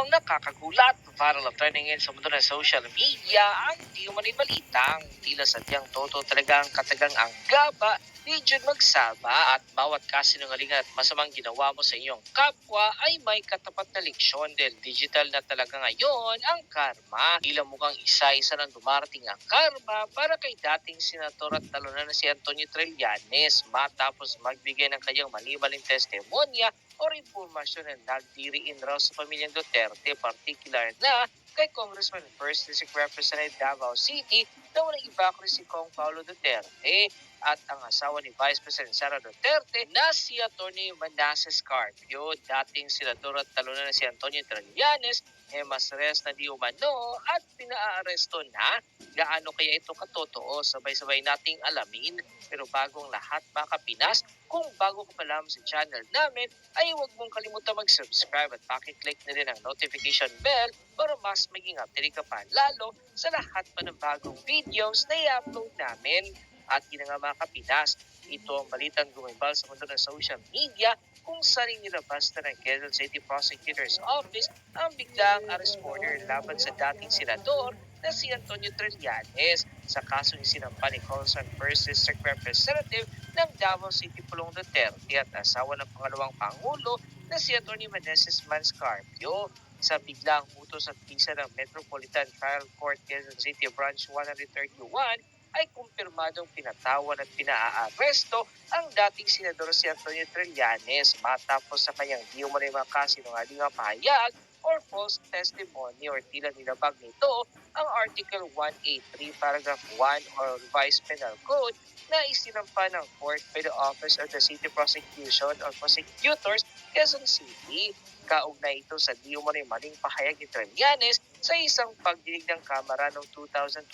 ang nakakagulat. Viral of trending ngayon sa mundo ng social media ang di man balitang tila sadyang toto talagang katagang ang gaba ni Jun magsama at bawat kasinungalingan at masamang ginawa mo sa iyong kapwa ay may katapat na leksyon dahil digital na talaga ngayon ang karma. Tila mukhang isa-isa nang dumarating ang karma para kay dating senator at talunan na si Antonio Trillanes matapos magbigay ng kanyang malimaling testimonya o impormasyon na nagdiriin raw sa pamilyang Duterte, particular na kay Congressman First District Representative Davao City na walang iba kundi si Kong Paulo Duterte at ang asawa ni Vice President Sara Duterte na si Atty. Manasseh Carpio, dating senador at talunan na si Antonio Trillanes, eh mas res na di umano at pinaaresto na. Gaano kaya ito katotoo? Sabay-sabay nating alamin. Pero bagong lahat mga kapinas, kung bago ka pa lamang sa channel namin, ay huwag mong kalimutan mag-subscribe at pakiclick na rin ang notification bell para mas maging update ka pa lalo sa lahat pa ng bagong videos na i-upload namin. At yun nga mga kapinas, ito ang balitang gumimbal sa mundo ng social media kung saan nilabas na ng Quezon City Prosecutor's Office ang biglang arrest order laban sa dating senador na si Antonio Trillanes sa kaso ni sinampa ni Congressman First District Representative ng Davao City Pulong Duterte at asawa ng pangalawang Pangulo na si Atty. Meneses Manscarpio sa biglang utos at visa ng Metropolitan Trial Court Quezon City Branch 131 ay kumpirmadong pinatawan at pinaaresto ang dating senador si Antonio Trillanes matapos sa kanyang di umano'y mga kasinungalingang pahayag or false testimony or tila nilabag nito ang Article 183 Paragraph 1 or Revised Penal Code na isinampa ng court by the Office of the City Prosecution or Prosecutors Quezon City. Kaugnay ito sa di umano'y maling pahayag ni Trillanes sa isang pagdinig ng Kamara noong 2024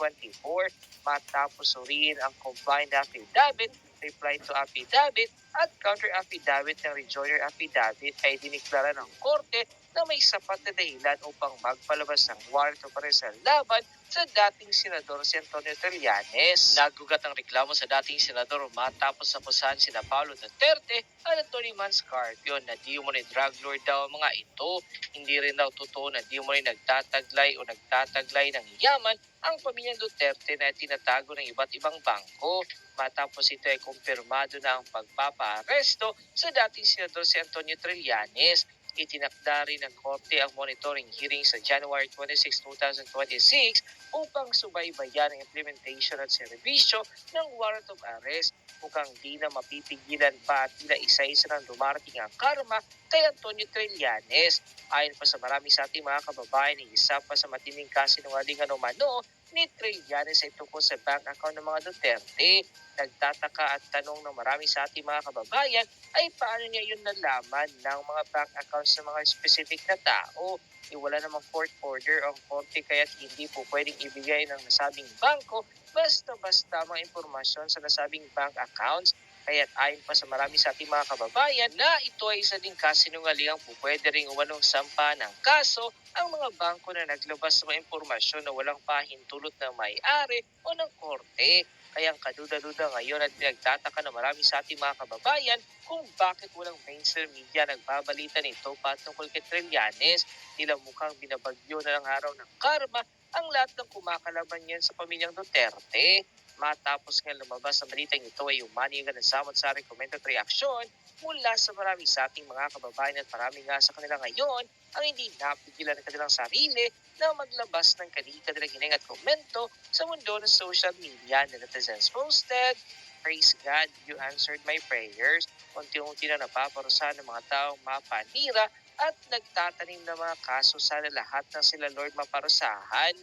matapos suriin ang compliant affidavit, reply to affidavit at counter affidavit ng rejoinder affidavit ay diniklara ng korte na may sapat na dahilan upang magpalabas ng warrant of arrest laban sa dating senador si Antonio Trillanes. Nagugat ang reklamo sa dating senador matapos akusahan sina Paulo Duterte at Tony Manscarpio na di mo drug lord daw mga ito. Hindi rin daw totoo na di mo nagtataglay o nagtataglay ng yaman ang pamilyang Duterte na tinatago ng iba't ibang bangko. Matapos ito ay kumpirmado na ang pagpapaaresto sa dating senador si Antonio Trillanes itinakda rin ng korte ang monitoring hearing sa January 26, 2026 upang subaybayan ang implementation at serbisyo ng warrant of arrest. Mukhang di na mapipigilan pa at tila isa-isa nang dumarating ang karma kay Antonio Trillanes. Ayon pa sa marami sa ating mga kababayan, isa pa sa matinding kasinungalingan umano ni Trillanes ay tungkol sa bank account ng mga Duterte. Nagtataka at tanong ng marami sa ating mga kababayan ay paano niya yun nalaman ng mga bank accounts ng mga specific na tao. Iwala namang court order ang korte kaya't hindi po pwedeng ibigay ng nasabing bangko basta-basta mga impormasyon sa nasabing bank accounts. Kaya't ayon pa sa marami sa ating mga kababayan na ito ay isa ding kasinungalingang po pwede ring umanong sampa ng kaso ang mga bangko na naglabas ng mga impormasyon na walang pahintulot ng may-ari o ng korte. Kaya ang kaduda-duda ngayon at pinagtataka ng marami sa ating mga kababayan kung bakit walang mainstream media nagbabalita nito patungkol kay Trillanes. Tila mukhang binabagyo na ng araw ng karma ang lahat ng kumakalaban niyan sa pamilyang Duterte. Matapos nga lumabas ang balitang ito ay umani ang ng samot-saring comment at reaksyon mula sa marami sa ating mga kababayan at marami nga sa kanila ngayon ang hindi napigilan ng kanilang sarili na maglabas ng kanilang hininga at komento sa mundo ng social media na netizens posted. Praise God, you answered my prayers. Unti-unti na napaparusahan ng mga taong mapanira at nagtatanim ng mga kaso sana lahat ng sila Lord maparusahan.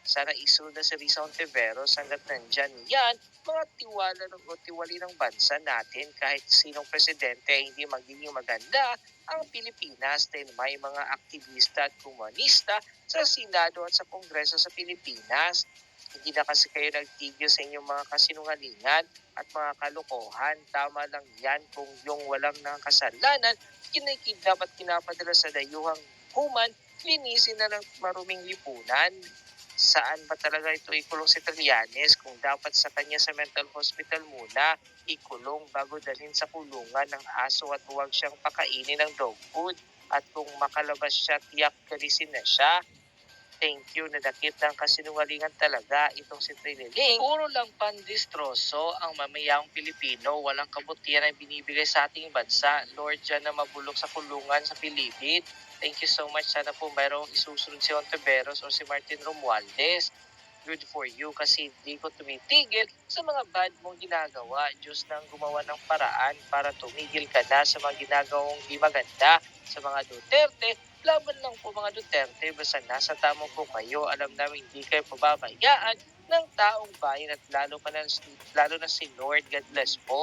Sana isunod na si Risa Ontiveros hanggat nandyan yan, mga tiwala ng o tiwali ng bansa natin kahit sinong presidente ay hindi magiging maganda ang Pilipinas dahil may mga aktivista at komunista sa Senado at sa Kongreso sa Pilipinas. Hindi na kasi kayo nagtigil sa inyong mga kasinungalingan at mga kalokohan. Tama lang yan kung yung walang nakasalanan, kinikidnap at kinapadala sa dayuhang human, linisin na ng maruming lipunan. Saan ba talaga ito ikulong si Trillanes kung dapat sa kanya sa mental hospital muna ikulong bago dalhin sa kulungan ng aso at huwag siyang pakainin ng dog food. at kung makalabas siya, tiyak kalisin na siya. Thank you, nadakip ng kasinungalingan talaga itong si Triniling. Puro lang pandistroso ang mamayang Pilipino. Walang kabutihan ang binibigay sa ating bansa. Lord, dyan na mabulok sa kulungan sa Pilipid. Thank you so much. Sana po mayroong isusunod si Ontiveros o si Martin Romualdez. Good for you kasi hindi ko tumitigil sa mga bad mong ginagawa. Diyos nang gumawa ng paraan para tumigil ka na sa mga ginagawang di maganda sa mga Duterte. Laban lang po mga Duterte, basta nasa tamo po kayo. Alam namin hindi kayo pababayaan ng taong bayan at lalo, pa na, lalo na si Lord. God bless po.